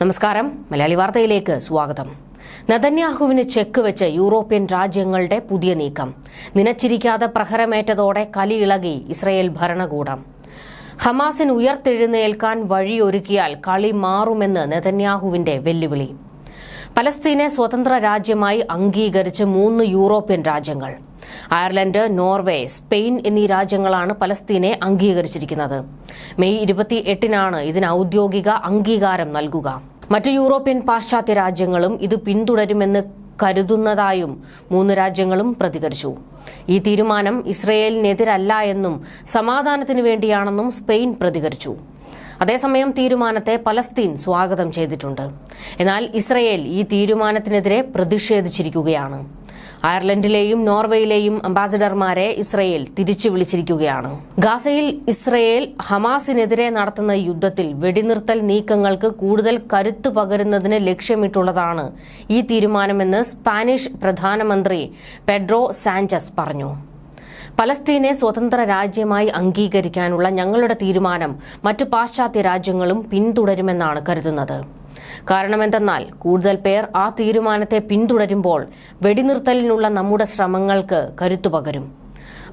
നമസ്കാരം. മലയാളി വാർത്തയിലേക്ക് സ്വാഗതം. നദന്യാഹുവിന് ചെക്ക് വെച്ച് യൂറോപ്യൻ രാജ്യങ്ങളുടെ പുതിയ നീക്കം. നിനച്ചിരിക്കാതെ പ്രഹരമേറ്റതോടെ കലിയിളകി ഇസ്രയേൽ ഭരണകൂടം. ഹമാസിന് ഉയർത്തെഴുന്നേൽക്കാൻ വഴിയൊരുക്കിയാൽ കളി മാറുമെന്ന് നെതന്യാഹുവിന്റെ വെല്ലുവിളി. പലസ്തീനെ സ്വതന്ത്ര രാജ്യമായി അംഗീകരിച്ച് മൂന്ന് യൂറോപ്യൻ രാജ്യങ്ങൾ. അയർലൻഡ് നോർവേ സ്പെയിൻ എന്നീ രാജ്യങ്ങളാണ് പലസ്തീനെ അംഗീകരിച്ചിരിക്കുന്നത്. മെയ് ഇരുപത്തി എട്ടിനാണ് ഇതിന് ഔദ്യോഗിക അംഗീകാരം നൽകുക. മറ്റ് യൂറോപ്യൻ പാശ്ചാത്യ രാജ്യങ്ങളും ഇത് പിന്തുടരുമെന്ന് കരുതുന്നതായും മൂന്ന് രാജ്യങ്ങളും പ്രതികരിച്ചു. ഈ തീരുമാനം ഇസ്രയേലിനെതിരല്ല എന്നും സമാധാനത്തിനു വേണ്ടിയാണെന്നും സ്പെയിൻ പ്രതികരിച്ചു. അതേസമയം തീരുമാനത്തെ പലസ്തീൻ സ്വാഗതം ചെയ്തിട്ടുണ്ട്. എന്നാൽ ഇസ്രയേൽ ഈ തീരുമാനത്തിനെതിരെ പ്രതിഷേധിച്ചിരിക്കുകയാണ്. അയർലൻഡിലെയും നോർവേയിലെയും അംബാസിഡർമാരെ ഇസ്രയേൽ തിരിച്ചു വിളിച്ചിരിക്കുകയാണ്. ഗാസയിൽ ഇസ്രയേൽ ഹമാസിനെതിരെ നടത്തുന്ന യുദ്ധത്തിൽ വെടിനിർത്തൽ നീക്കങ്ങൾക്ക് കൂടുതൽ കരുത്തു പകരുന്നതിന് ലക്ഷ്യമിട്ടുള്ളതാണ് ഈ തീരുമാനമെന്ന് സ്പാനിഷ് പ്രധാനമന്ത്രി പെഡ്രോ സാഞ്ചസ് പറഞ്ഞു. പലസ്തീനെ സ്വതന്ത്ര രാജ്യമായി അംഗീകരിക്കാനുള്ള ഞങ്ങളുടെ തീരുമാനം മറ്റു പാശ്ചാത്യ രാജ്യങ്ങളും പിന്തുടരുമെന്നാണ് കരുതുന്നത്. കാരണമെന്തെന്നാൽ കൂടുതൽ പേർ ആ തീരുമാനത്തെ പിന്തുടരുമ്പോൾ വെടിനിർത്തലിനുള്ള നമ്മുടെ ശ്രമങ്ങൾക്ക് കരുത്തുപകരും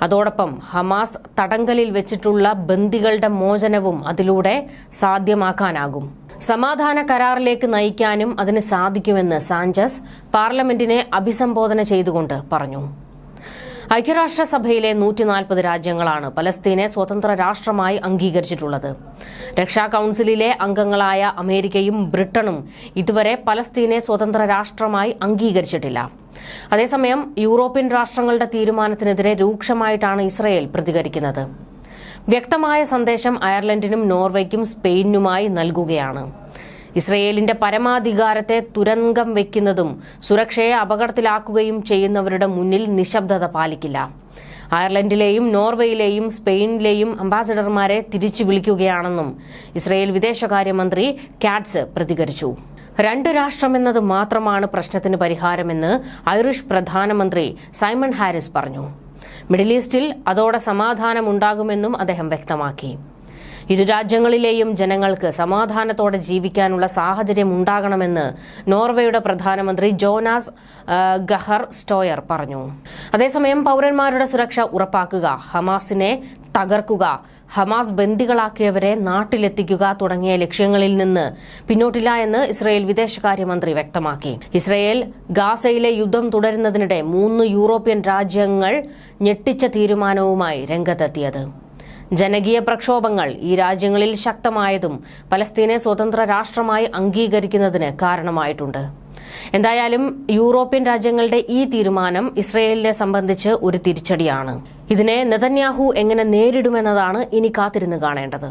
അതോടൊപ്പം ഹമാസ് തടങ്കലിൽ വെച്ചിട്ടുള്ള ബന്ദികളുടെ മോചനവും അതിലൂടെ സാധ്യമാക്കാനാകും. സമാധാന കരാറിലേക്ക് നയിക്കാനും അതിന് സാധിക്കുമെന്ന് സാഞ്ചസ് പാർലമെന്റിനെ അഭിസംബോധന ചെയ്തുകൊണ്ട് പറഞ്ഞു. ഐക്യരാഷ്ട്രസഭയിലെ നൂറ്റി നാൽപ്പത് രാജ്യങ്ങളാണ് പലസ്തീനെ സ്വതന്ത്ര രാഷ്ട്രമായി അംഗീകരിച്ചിട്ടുള്ളത്. രക്ഷാ കൌൺസിലിലെ അംഗങ്ങളായ അമേരിക്കയും ബ്രിട്ടനും ഇതുവരെ പലസ്തീനെ സ്വതന്ത്ര രാഷ്ട്രമായി അംഗീകരിച്ചിട്ടില്ല. അതേസമയം യൂറോപ്യൻ രാഷ്ട്രങ്ങളുടെ തീരുമാനത്തിനെതിരെ രൂക്ഷമായിട്ടാണ് ഇസ്രയേൽ പ്രതികരിക്കുന്നത്. വ്യക്തമായ സന്ദേശം അയർലൻഡിനും നോർവേക്കും സ്പെയിനുമായി നൽകുകയാണ്. ഇസ്രയേലിന്റെ പരമാധികാരത്തെ തുരങ്കം വെക്കുന്നതും സുരക്ഷയെ അപകടത്തിലാക്കുകയും ചെയ്യുന്നവരുടെ മുന്നിൽ നിശബ്ദത പാലിക്കില്ല. അയർലൻഡിലെയും നോർവേയിലെയും സ്പെയിനിലെയും അംബാസഡർമാരെ തിരിച്ചു വിളിക്കുകയാണെന്നും ഇസ്രയേൽ വിദേശകാര്യമന്ത്രി കാറ്റ്സ് പ്രതികരിച്ചു. രണ്ട് രാഷ്ട്രമെന്നത് മാത്രമാണ് പ്രശ്നത്തിന് പരിഹാരമെന്ന് ഐറിഷ് പ്രധാനമന്ത്രി സൈമൺ ഹാരിസ് പറഞ്ഞു. മിഡിൽ ഈസ്റ്റിൽ അതോടെ സമാധാനമുണ്ടാകുമെന്നും അദ്ദേഹം വ്യക്തമാക്കി. ഇരു രാജ്യങ്ങളിലെയും ജനങ്ങൾക്ക് സമാധാനത്തോടെ ജീവിക്കാനുള്ള സാഹചര്യം ഉണ്ടാകണമെന്ന് നോർവേയുടെ പ്രധാനമന്ത്രി ജോനാസ് ഗഹർ സ്റ്റോയർ പറഞ്ഞു. അതേസമയം പൗരന്മാരുടെ സുരക്ഷ ഉറപ്പാക്കുക ഹമാസിനെ തകർക്കുക ഹമാസ് ബന്ദികളാക്കിയവരെ നാട്ടിലെത്തിക്കുക തുടങ്ങിയ ലക്ഷ്യങ്ങളിൽ നിന്ന് പിന്നോട്ടില്ല എന്ന് ഇസ്രയേൽ വിദേശകാര്യമന്ത്രി വ്യക്തമാക്കി. ഇസ്രയേൽ ഗാസയിലെ യുദ്ധം തുടരുന്നതിനിടെ മൂന്ന് യൂറോപ്യൻ രാജ്യങ്ങൾ ഞെട്ടിച്ച തീരുമാനവുമായി രംഗത്തെത്തിയത്. ജനകീയ പ്രക്ഷോഭങ്ങൾ ഈ രാജ്യങ്ങളിൽ ശക്തമായതും പലസ്തീനെ സ്വതന്ത്ര രാഷ്ട്രമായി അംഗീകരിക്കുന്നതിന് കാരണമായിട്ടുണ്ട്. എന്തായാലും യൂറോപ്യൻ രാജ്യങ്ങളുടെ ഈ തീരുമാനം ഇസ്രയേലിനെ സംബന്ധിച്ച് ഒരു തിരിച്ചടിയാണ്. ഇതിനെ നെതന്യാഹു എങ്ങനെ നേരിടുമെന്നതാണ് ഇനി കാത്തിരുന്ന് കാണേണ്ടത്.